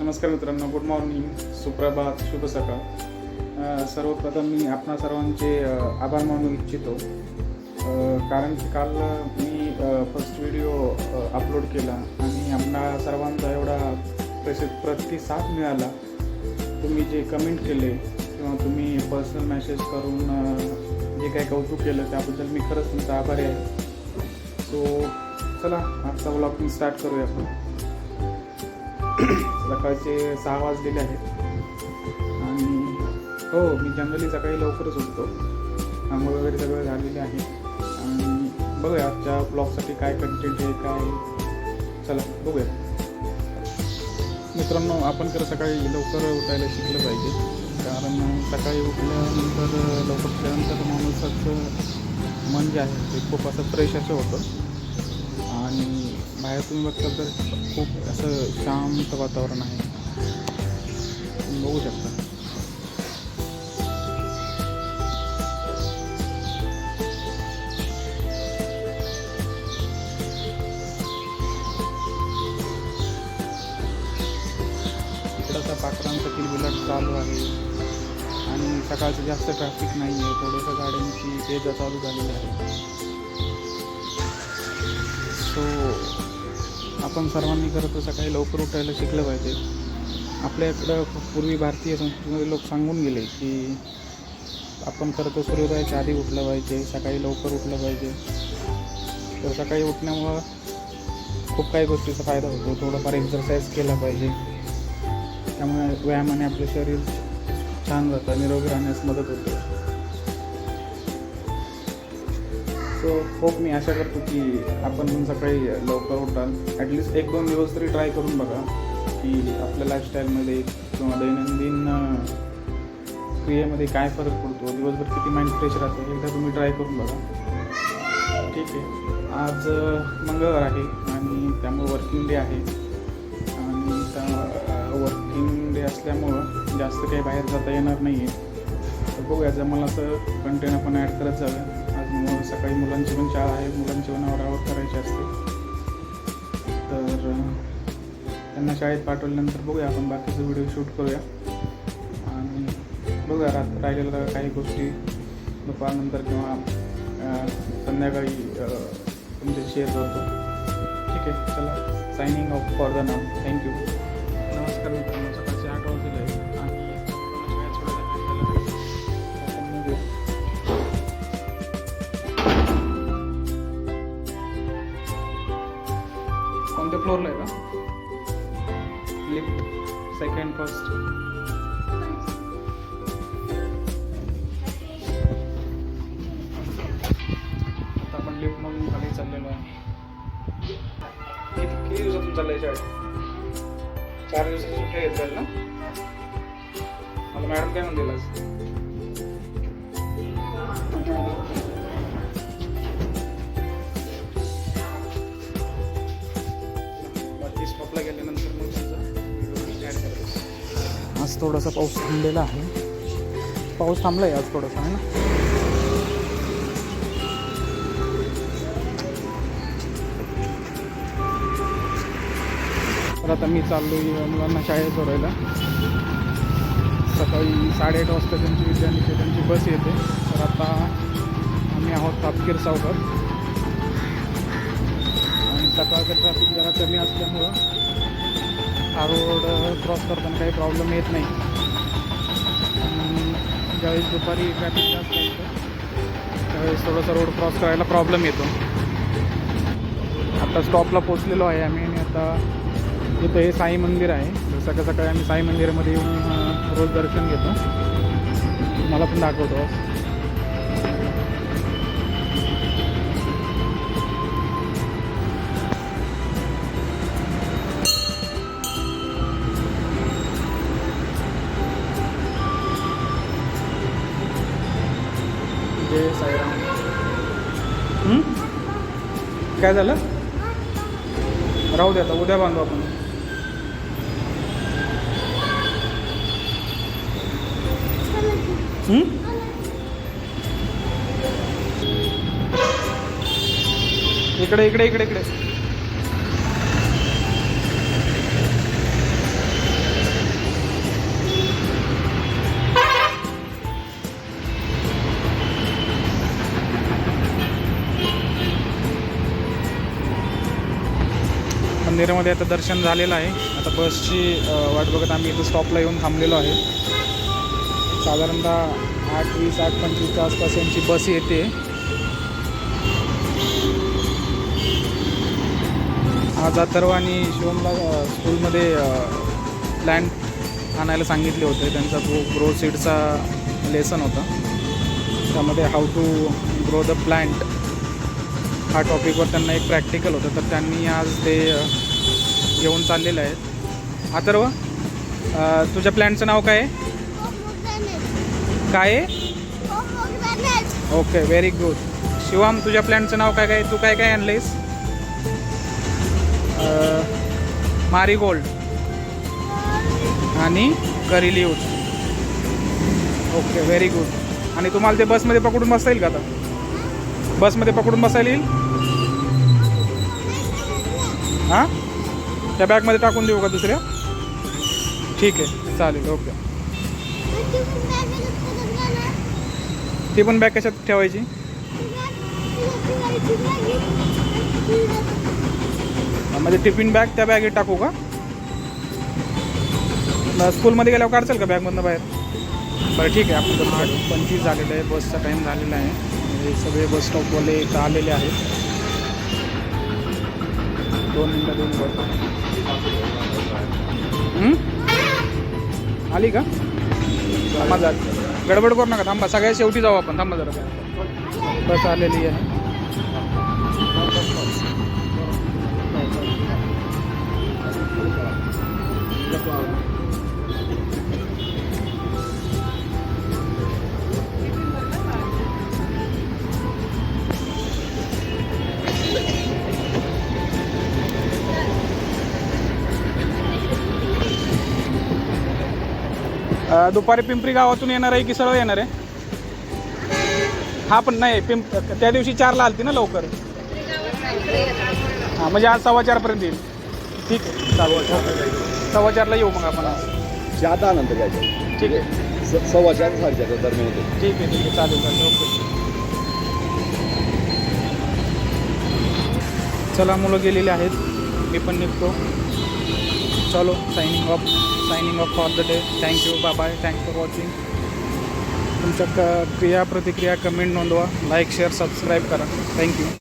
नमस्कार मित्रांनो good morning सुप्रभात शुभ सकाळ. सर्वप्रथम मी आपणा सर्वांचे आभार मानू इच्छितो. कारण की काल मी फर्स्ट व्हिडिओ अपलोड केला आणि आपणा सर्वांचा एवढा प्रसिद्ध प्रतिसाद मिळाला. तुम्ही जे कमेंट केले किंवा तुम्ही पर्सनल मेसेज करून जे काही कौतुक केलं त्याबद्दल मी खरंच तुमचा आभारी आहे. सो चला आजचा ब्लॉग मी स्टार्ट करूया आपण. सकाळचे सहा वाजलेले आहेत. आणि हो मी जनरली सकाळी लवकरच उठतो. आंघोळ वगैरे सगळं झालेले आहे. आणि बघूया आजच्या ब्लॉगसाठी काय कंटेंट आहे काय चला बघूया. मित्रांनो आपण तर सकाळी लवकर उठायला शिकलं पाहिजे. कारण सकाळी उठल्यानंतर लवकर उठल्यानंतर माणूसाचं मन जे आहे ते खूप असं फ्रेश असं होतं. बाहेर तुम्ही तर खूप असं शांत वातावरण आहे. तुम्ही बघू शकता. थोडासा पाखरांचा किलबिलाट चालू आहे. आणि सकाळचं जास्त ट्रॅफिक नाही आहे थोडंसं गाड्यांची ये चालू झालेली आहे. आपण सर्वांनी खरं तर सकाळी लवकर उठायला शिकलं पाहिजे. आपल्या इकडं पूर्वी भारतीय संस्कृतीमध्ये लोक सांगून गेले की आपण खरं तर सूर्योदयाच्या आधी उठलं पाहिजे सकाळी लवकर उठलं पाहिजे. तर सकाळी उठण्यामुळं खूप काही गोष्टीचा फायदा होतो. थोडंफार एक्सरसाइज केला पाहिजे. त्यामुळे व्यायामाने आपलं शरीर छान जातं निरोगी राहण्यास मदत होते. सो होप मी आशा करतो की आपण पण सकाळी लवकर उठाल. ॲटलिस्ट एक दोन दिवस तरी ट्राय करून बघा की आपल्या लाईफस्टाईलमध्ये किंवा दैनंदिन क्रियेमध्ये काय फरक पडतो. दिवसभर किती माइंड फ्रेश राहतो एकदा तुम्ही ट्राय करून बघा. ठीक आहे. आज मंगळवार आहे आणि त्यामुळे वर्किंग डे आहे. आणि त्या वर्किंग डे असल्यामुळं जास्त काही बाहेर जाता येणार नाही आहे तर बघूया जर असं कंटेंट आपण ॲड करत जाऊया. मग सकाळी मुलांची पण शाळा आहे मुलांची पण आवरावर करायची असते. तर त्यांना शाळेत पाठवल्यानंतर बघूया आपण बाकीचे व्हिडिओ शूट करूया. आणि बघूया रात राहिलेल्या काही गोष्टी दुपारनंतर किंवा संध्याकाळी तुमच्या तुमचे शेअर करतो. ठीक आहे चला. सायनिंग ऑफ फॉर द नाव थँक्यू नमस्कार मित्रांनो. फ्लोअरला आहे का? लिफ्ट सेकंड फर्स्ट आता आपण लिफ्ट मधून खाली चाललेलो आहे. किती किती दिवसातून चाललंय शाळेत? चार दिवसाची सुट्टी घेत ना? मला मॅडम काय म्हणतील आज? थोडासा पाऊस थांबलेला आहे. पाऊस थांबला आहे आज थोडासा आहे ना? तर आता मी चाललो आहे मुलांना शाळेत सोडायला. सकाळी साडेआठ वाजता त्यांची विद्यानिकेतनची बस येते. तर आता आम्ही आहोत तापकीर सावकर आणि सकाळचं ट्रॅफिक जरा कमी असल्यामुळं हा रोड क्रॉस करताना काही प्रॉब्लेम येत नाही. ज्यावेळेस दुपारी ट्रॅफिक जास्त असतं त्यावेळेस थोडासा रोड क्रॉस करायला प्रॉब्लेम येतो. आता स्टॉपला पोचलेलो आहे आम्ही आणि आता इथं हे साई मंदिर आहे. तर सकाळ सकाळी आम्ही साई मंदिरामध्ये येऊन uh, रोज दर्शन घेतो. मला पण दाखवतो. काय झालं? राहू दे आता उद्या बांधू आपण. इकडे इकडे इकडे इकडे. मंदिरामध्ये आता दर्शन झालेलं आहे. आता बसची वाट बघत आम्ही इथं स्टॉपला येऊन थांबलेलो आहे. साधारणतः आठ वीस आठ पंचवीसच्या आसपास यांची बस येते. आज अथर्व आणि शिवमला स्कूलमध्ये प्लॅन आणायला सांगितले होते. त्यांचा तो ग्रो सीडचा लेसन होता. त्यामध्ये how to grow the plant हा टॉपिकवर त्यांना एक प्रॅक्टिकल होतं. तर त्यांनी आज ते घेऊन चाललेलं आहे अथर्व तुझ्या प्लॅनचं नाव काय आहे? काय आहे? ओके व्हेरी गुड शिवम तुझ्या प्लॅनचं नाव काय काय? तू काय काय आणलेस मारीगोल्ड आणि curry leaves okay very good आणि तुम्हाला ते बसमध्ये पकडून बसता येईल का आता? बसमध्ये पकडून बसायला येईल? हां? त्या बॅगमध्ये टाकून देऊ का दुसऱ्या? ठीक आहे चालेल ओके. ती पण बॅग कशात ठेवायची? म्हणजे टिफिन बॅग त्या बॅगेत टाकू का? स्कूलमध्ये गेल्यावर काढचाल का बॅगमधनं बाहेर? बरं ठीक आहे आपण आठ पंचवीस झालेलं आहे. बसचा टाईम झालेला आहे. हे सगळे बस स्टॉपवाले इथं आलेले आहेत. दोन मिनटं दोन बस आली का? थांबा जा गडबड करू नका थांबा. सगळ्या शेवटी जाऊ आपण. थांबा जरा. बस आलेली आहे. अ, दुपारी पिंपरी गावातून येणार आहे की सरळ येणार आहे? हा पण नाही पिंप त्या दिवशी चारला आलती ना लवकर. हां म्हणजे आज सव्वा चारपर्यंत येईल. ठीक आहे चालेल. ओके. सव्वा चारला येऊ मग आपण आज. चारदा नंतर जायचं. ठीक आहे. स- सव्वा चार दरम्यान येतो. ठीक आहे ठीक आहे चालेल चालेल ओके. चला मुलं गेलेली आहेत. मी पण निघतो. चलो signing off signing off for the day thank you bye bye thanks for watching तुमच्या क क्रिया प्रतिक्रिया कमेंट नोंदवा. लाईक शेअर सबस्क्राईब करा. Thank you